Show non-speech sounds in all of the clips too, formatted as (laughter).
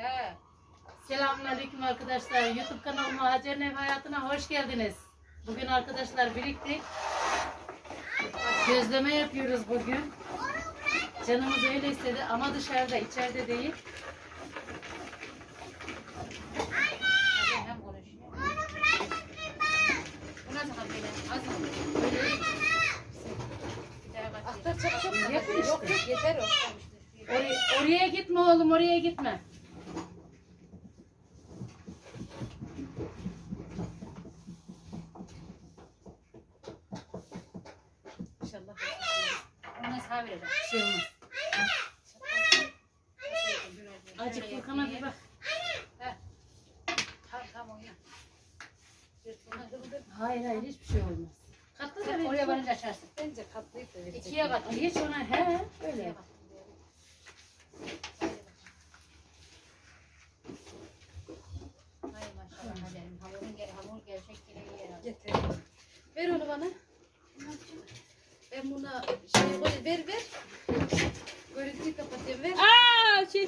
He. Selamünaleyküm arkadaşlar. YouTube kanalıma Hacer Nev Hayatı'na hoş geldiniz. Bugün arkadaşlar birlikte gözleme yapıyoruz bugün. Canımız öyle istedi ama dışarıda, içeride değil. Yapın işte. Yeter o. Oraya, oraya gitme oğlum, oraya gitme. Haberi? Bir şey olmaz. Azıcık Furkan'a bir bak. Hayır hayır hiçbir şey olmaz. Katla da oraya varınca açarsın. Bence katlayıp da verecek. İkiye kat. Geç ona he öyle. Getir. Ver onu bana. Ben buna şey koy ver ver. Görüntüyü kapatayım ver. Aa şey.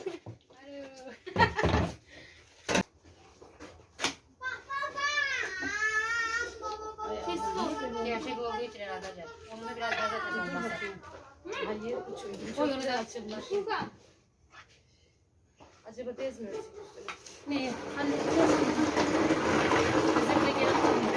Sessiz olsun. Gerçek olduğu için herhalde Hacer. Onunla biraz fazla taş olmasa. Hayır uçuyor. Koy onu da açılmış. Acaba bezmiyor üstüne. Ne? Halledeceğiz. Bizim de gelin.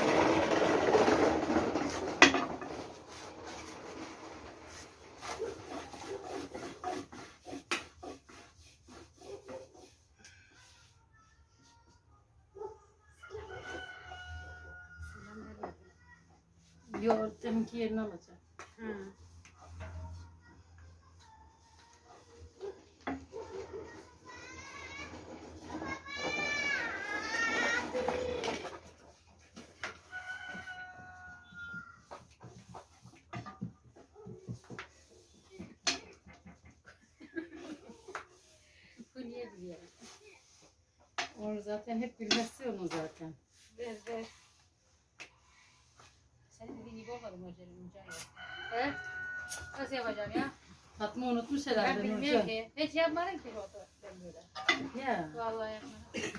Yoğurt deminki yerini alacak. Hı. (laughs) Onu zaten hep bilmesi onu zaten. Ver ver. Senin dediğin gibi olmadı mı Hacer'im? He? Nasıl yapacağım ya? Fatma unutmuş Ben herhalde bilmiyorum Nurcan. ki. Hiç yapmadım ki foto. Ben böyle. Ya. Vallahi yapmadım. (coughs)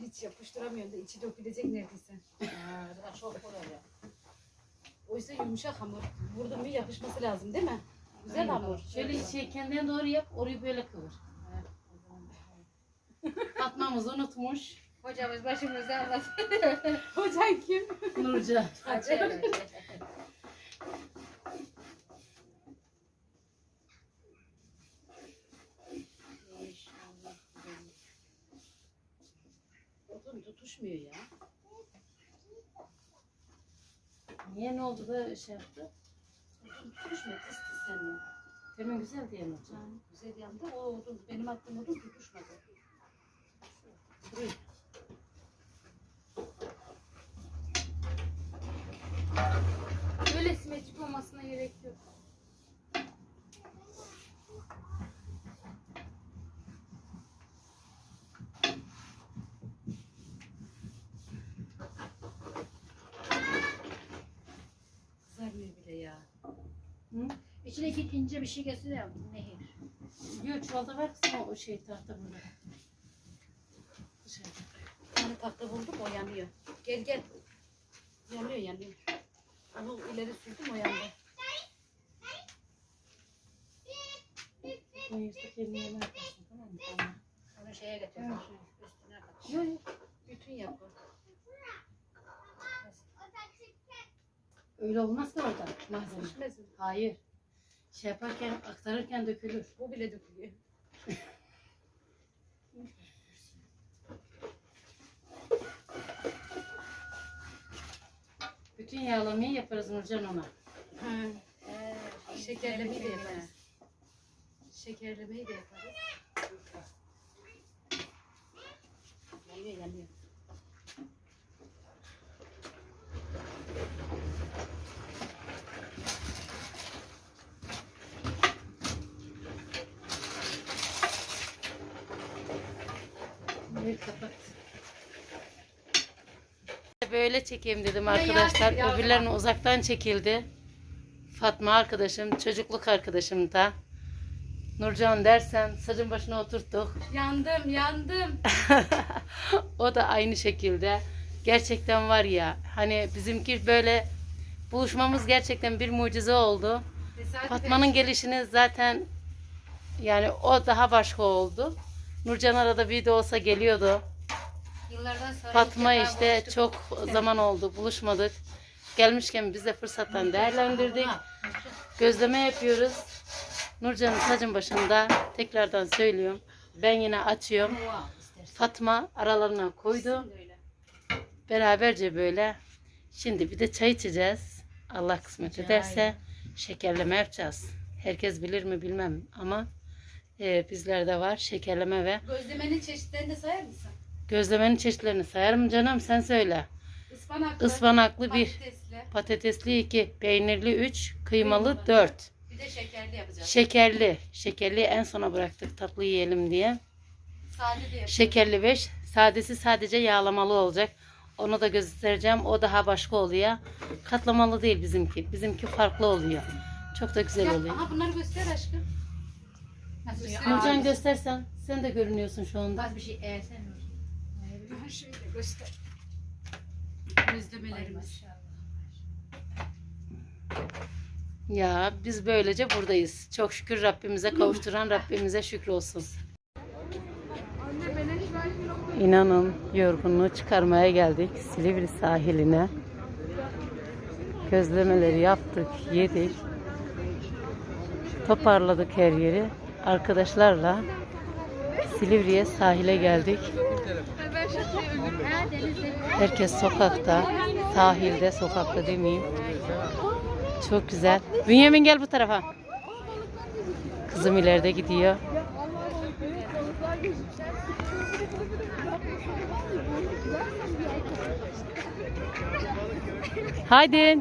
Hiç yapıştıramıyorum da içi dökülecek neredeyse. Aa, çok kolay ya. Oysa yumuşak hamur. Vurdum bir yapışması lazım değil mi? Güzel Aynen. hamur. Şöyle şey kendine doğru yap, orayı böyle kıvır. (laughs) Fatma'mız unutmuş. Hocamız başımızda anlatıyor. (laughs) Hocan kim? Nurcan. Hacer. Odun tutuşmuyor ya. Niye ne oldu da şey yaptı? Tutuşmuyor. Tıs tıs yanıyor. Demin güzel diye Nurcan. Güzel yandı. O odun, benim attığım odun tutuşmadı. Duruyor. Böyle simetrik olmasına gerek yok. Kızarmıyor bile ya. Hı? İçine iki ince bir şey gelsin ya. Nehir. Yok çuvalda var kızım o şey tahta burada. Dışarıda. Bir tane tahta buldum o yanıyor. Gel gel. Yanıyor yanıyor. Onu ileri sürdüm o yandı. Bu yırtık yerini yana yaparsın tamam mı? Tamam. Onu şeye getir. Evet. Üstüne kat. Yok yok. Bütün yapı. Öyle olmaz ki orada malzeme. Hayır. Şey yaparken aktarırken dökülür. Bu bile dökülüyor. (laughs) Bütün yağlamayı yaparız Nurcan ona. Hı. Ee, Şekerlemeyi de yaparız. Şekerlemeyi de yaparız. Yanıyor yanıyor. Bir kapat. Böyle çekeyim dedim arkadaşlar. Öbürlerini uzaktan çekildi. Fatma arkadaşım, çocukluk arkadaşım da. Nurcan dersen saçın başına oturttuk. Yandım yandım. (laughs) o da aynı şekilde. Gerçekten var ya hani bizimki böyle buluşmamız gerçekten bir mucize oldu. Tesadüf Fatma'nın gelişini zaten yani o daha başka oldu. Nurcan arada bir de olsa geliyordu. Yıllardan sonra Fatma ilk defa işte buluştuk. çok zaman oldu buluşmadık. Gelmişken biz de fırsattan değerlendirdik. Gözleme yapıyoruz. Nurcan'ın saçın başında tekrardan söylüyorum. Ben yine açıyorum. Fatma aralarına koydu. Beraberce böyle. Şimdi bir de çay içeceğiz. Allah kısmet ederse şekerleme yapacağız. Herkes bilir mi bilmem ama e, bizlerde var şekerleme ve Gözlemenin çeşitlerini de sayar mısın? Gözlemenin çeşitlerini sayarım canım sen söyle. Ispanaklı. Ispanaklı bir, Patatesli. patatesli iki, peynirli üç, kıymalı dört. Bir de şekerli yapacağız. Şekerli. Şekerliyi en sona bıraktık tatlı yiyelim diye. Sade de yapacağız. Şekerli 5. Sadesi sadece yağlamalı olacak. Onu da göstereceğim. O daha başka oluyor. Katlamalı değil bizimki. Bizimki farklı oluyor. Çok da güzel oluyor. Aha bunları göster aşkım. Nasıl ya? Nurcan göstersen. Sen de görünüyorsun şu anda. Az bir şey eğersen. Aha şöyle göster. Gözlemelerimiz. Ya biz böylece buradayız. Çok şükür Rabbimize kavuşturan Rabbimize şükür olsun. İnanın yorgunluğu çıkarmaya geldik Silivri sahiline. Gözlemeleri yaptık, yedik. Toparladık her yeri. Arkadaşlarla Silivri'ye sahile geldik. Herkes sokakta, sahilde, sokakta demeyeyim. Çok güzel. Bünyamin gel bu tarafa. Kızım ileride gidiyor. Haydi.